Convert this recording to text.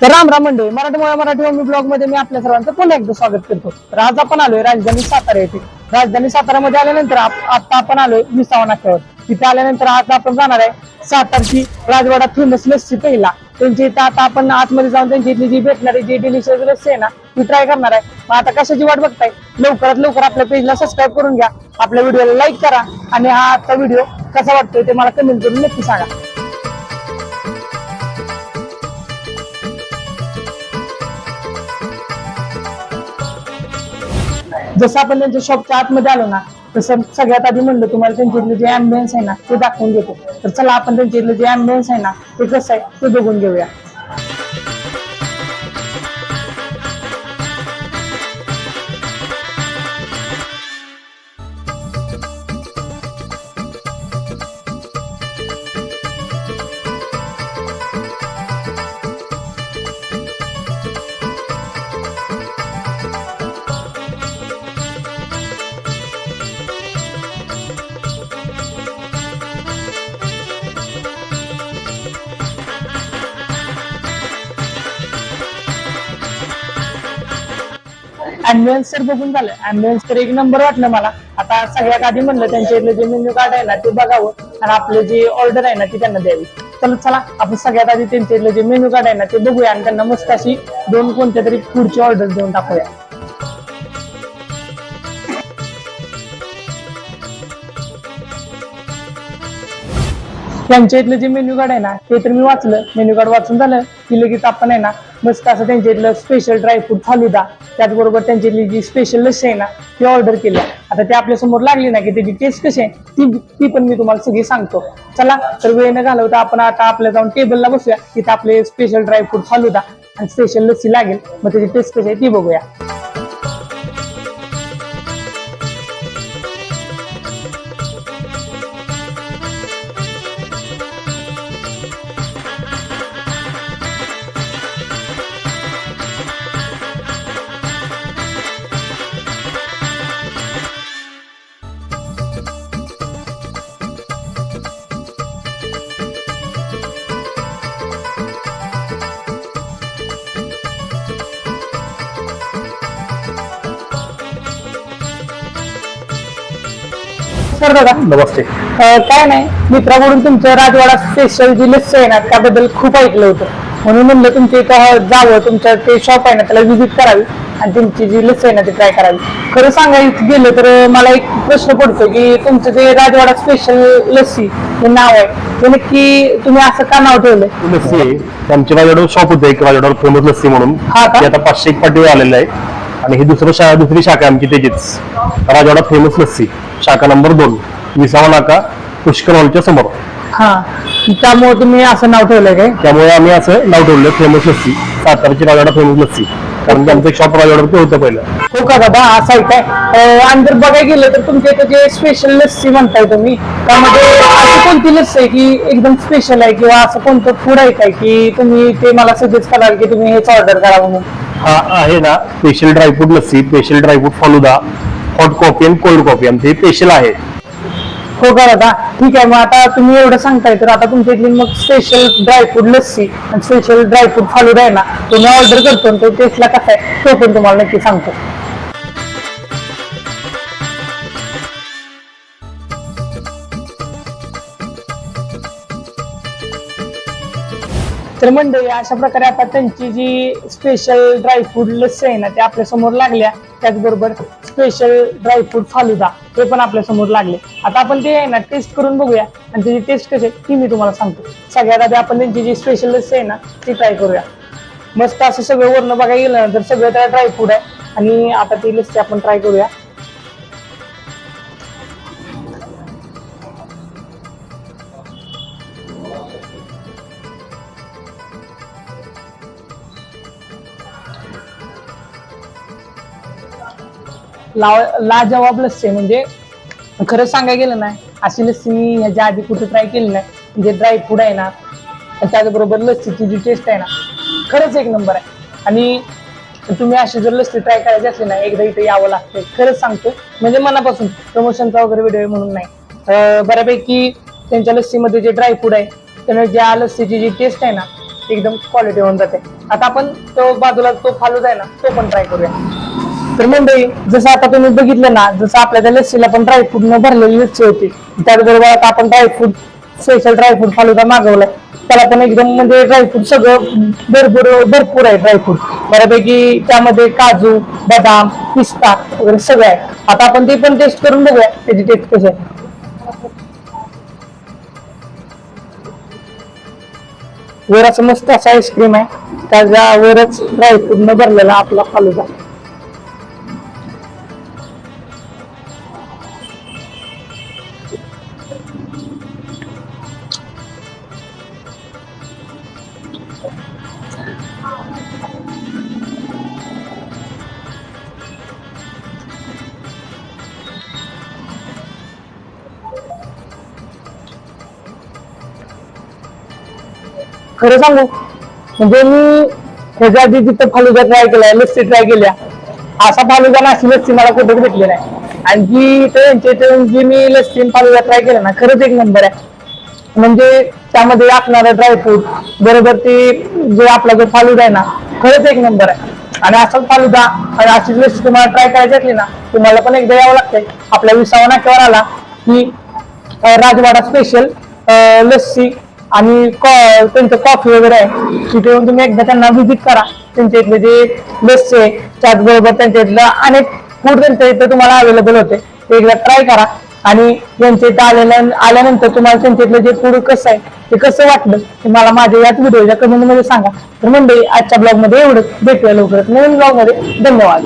तर राम राम मंडळी मराठीमुळे मराठी मम्मी ब्लॉगमध्ये मी आपल्या सर्वांचं पुन्हा एकदा स्वागत करतो. तर आज आपण आलोय राजधानी सातारा येथे. राजधानी सातारामध्ये आल्यानंतर आता आपण आलोय विसावा नाक्यावर. तिथे आल्यानंतर आज आपण जाणार आहे सातारची राजवाडा फेमस लस्सी पहिला. त्यांची इथं आता आपण आतमध्ये जाऊन त्यांची इथली जी भेटणारी जी डिलिशियस लस्सी आहे ना ती ट्राय करणार आहे. मग आता कशाची वाट बघताय? लवकरात लवकर आपल्या पेजला सबस्क्राईब करून घ्या. आपल्या व्हिडिओला लाईक करा. आणि हा आजचा व्हिडिओ कसा वाटतोय ते मला कमेंट करून नक्की सांगा. जसं आपण त्यांच्या शॉपच्या आतमध्ये आलो ना तसं सगळ्यात आधी म्हणलं तुम्हाला त्यांच्या इथलं जे अँबियन्स आहे ना ते दाखवून घेतो तर चला आपण त्यांच्या इथलं जे अँबियन्स आहे ना ते कसं आहे ते बघून घेऊया. अँबियन्स तर बघून झालं. अँबियन्स तर एक नंबर वाटलं मला. आता सगळ्यात आधी म्हणलं त्यांच्या इथलं जे मेन्यू कार्ड आहे ना ते बघावं. आणि आपलं जे ऑर्डर आहे ना ती त्यांना द्यावी. चला चला आपण सगळ्यात आधी त्यांच्या इथलं जे मेन्यू कार्ड आहे ना ते बघूया. आणि त्यांना मस्त अशी दोन कोणत्या तरी पुढची ऑर्डर देऊन टाकूया त्यांच्या इथलं जे मेन्यू कार्ड आहे ना ते तर मी वाचलं. मेन्यू कार्ड वाचून झालं की लगेच आपण आहे ना मस्त असं त्यांच्या इथलं स्पेशल ड्रायफ्रूट फालुदा त्याचबरोबर त्यांच्या इथली जी स्पेशल लस्सी आहे ना ती ऑर्डर केली. आता ते आपल्यासमोर लागली ना की त्याची टेस्ट कशी आहे ती ती पण मी तुम्हाला सगळी सांगतो. चला तर वेळ न घालवता आपण आता आपल्या जाऊन टेबलला बसूया. तिथे आपले स्पेशल ड्रायफ्रूट फालुदा आणि स्पेशल लस्सी लागेल. मग त्याची टेस्ट कशी आहे ती बघूया. सर दादा. नमस्ते. अं, काय नाही मित्राकडून तुमचं राजवाडा स्पेशल जी लस्सी आहे ना त्याबद्दल खूप ऐकलं होतं. म्हणून म्हणलं तुमच्या इथं जावं तुमचं ते शॉप आहे ना त्याला व्हिजिट करावी आणि तुमची जी लस्सी आहे ना ती ट्राय करावी. खरं सांगायचं गेलं तर मला एक प्रश्न पडतो की तुमचं जे राजवाडा स्पेशल लस्सी हे नाव आहे ते नक्की तुम्ही असं का नाव ठेवलंय? लस्सी आहे आमच्या माझ्याकडे शॉप होते एक माझ्याकडे फेमस लस्सी म्हणून. हा का? ते आता पाचशे एक पाठी आलेलं आहे. आणि ही दुसरं शा दुसरी शाखा आहे आमची त्याचीच राजवाडा फेमस लस्सी शाखा नंबर दोन विसावा नाका पुष्कर हॉलच्या समोर. हा त्यामुळे तुम्ही असं नाव ठेवलंय काय? त्यामुळे आम्ही असं नाव ठेवलं फेमस लस्सी सातारची राजवाडा फेमस लस्सी कारण की आमचं शॉप राजवाड्यावरती होतं पहिलं. हो का दादा असं आहे काय? अं, आणि जर बघायला गेलं तर तुमच्या इथं जे स्पेशल लस्सी म्हणताय तुम्ही त्यामध्ये अशी कोणती लस्सी आहे की एकदम स्पेशल आहे किंवा असं कोणतं फूड आहे काय की तुम्ही ते मला सजेस्ट कराल की तुम्ही हेच ऑर्डर करा म्हणून? हा आहे ना. Special dry fruit lassi special dry fruit falooda. Hot coffee आणि कोल्ड कॉफी आमचे स्पेशल आहे. हो का दादा ठीक आहे मग आता तुम्ही एवढं सांगताय तर आता तुमच्या इथली मग स्पेशल ड्रायफ्रूट लस्सी आणि स्पेशल ड्रायफ्रूट फालुदा आहे ना तो मी ऑर्डर करतो आणि तो टेस्टला कसा आहे तो पण तुम्हाला नक्की सांगतो. तर मंडळी अशा प्रकारे आता त्यांची जी स्पेशल ड्रायफ्रूट लस्सी आहे ना ते आपल्यासमोर लागल्या. त्याचबरोबर स्पेशल ड्रायफ्रूट फालुदा ते पण आपल्यासमोर लागले. आता आपण ते आहे ना टेस्ट करून बघूया. आणि त्याची टेस्ट कशी आहे ती मी तुम्हाला सांगतो. सगळ्यात आधी आपण त्यांची जी स्पेशल लस्सी आहे ना ती ट्राय करूया. मस्त असं सगळं वर्ण बघायला गेलं ना तर सगळं त्याला ड्रायफ्रूट आहे. आणि आता ती लस्सी आपण ट्राय करूया. लाव लाजवाब लस्सी आहे. म्हणजे खरं सांगायला गेलं ना अशी लस्सी मी ह्याच्या आधी कुठे ट्राय केली नाही. म्हणजे ड्रायफ्रूट आहे ना त्याचबरोबर लस्सीची जी टेस्ट आहे ना खरंच एक नंबर आहे. आणि तुम्ही अशी जर लस्सी ट्राय करायची असली ना एकदा इथे यावं लागतं खरंच सांगतो म्हणजे मनापासून प्रमोशनचा वगैरे व्हिडिओ म्हणून नाही. बऱ्यापैकी त्यांच्या लस्सीमध्ये जे ड्रायफ्रूट आहे त्यानं ज्या लस्सीची जी टेस्ट आहे ना एकदम क्वालिटी होऊन जाते. आता आपण तो बाजूला तो फालूदा आहे ना तो पण ट्राय करूया. तर मंडळी जसं आता तुम्ही बघितलं ना जसं आपल्या त्या लस्सीला पण ड्रायफ्रूट न भरलेली लस्सी होती. त्याबरोबर आता आपण dry fruit special dry fruit falooda मागवलाय. त्याला पण एकदम म्हणजे ड्रायफ्रूट सगळं भरपूर भरपूर आहे ड्रायफ्रूट बऱ्यापैकी त्यामध्ये काजू बदाम पिस्ता वगैरे सगळं आहे. आता आपण ते पण टेस्ट करून बघूया त्याची टेस्ट कशी आहे. वर असं मस्त असा आईस्क्रीम आहे. त्याच्यावरच ड्रायफ्रूट न भरलेला आपला फालुदा. खरं सांगू? म्हणजे मी ह्याच्या आधी तिथं फालुदा ट्राय केलाय लस्सी ट्राय केल्या. असा फालुदा नाशी लस्सी मला कुठे भेटली नाही. आणि जी इथं यांच्या इथं जी मी लस्सी फालुदा ट्राय केला ना खरंच एक नंबर आहे. म्हणजे त्यामध्ये असणारा ड्रायफ्रूट बरोबर ते जे आपला जो फालुदा आहे ना खरंच एक नंबर आहे. आणि असाच फालुदा आणि अशीच लस्सी तुम्हाला ट्राय करायची असली ना तुम्हाला पण एकदा यावं लागतंय. आपल्या विसावा नाक्यावर आला की राजवाडा स्पेशल लस्सी आणि कॉ- त्यांचं कॉफी वगैरे आहे. तिथे येऊन तुम्ही एकदा त्यांना व्हिजिट करा. त्यांच्या इथले जे लस्सी आहे त्याचबरोबर त्यांच्या इथलं अनेक फूड त्यांच्या इथं तुम्हाला अवेलेबल होते. ते एकदा ट्राय करा. आणि त्यांच्या इथं आलेल्या आल्यानंतर तुम्हाला त्यांच्या इथलं जे फूड कसं आहे ते कसं वाटलं ते मला माझ्या याच व्हिडिओच्या कमेंटमध्ये सांगा. तर मंडळी आजच्या ब्लॉगमध्ये एवढंच. भेटूया लवकरच नवीन ब्लॉगमध्ये धन्यवाद.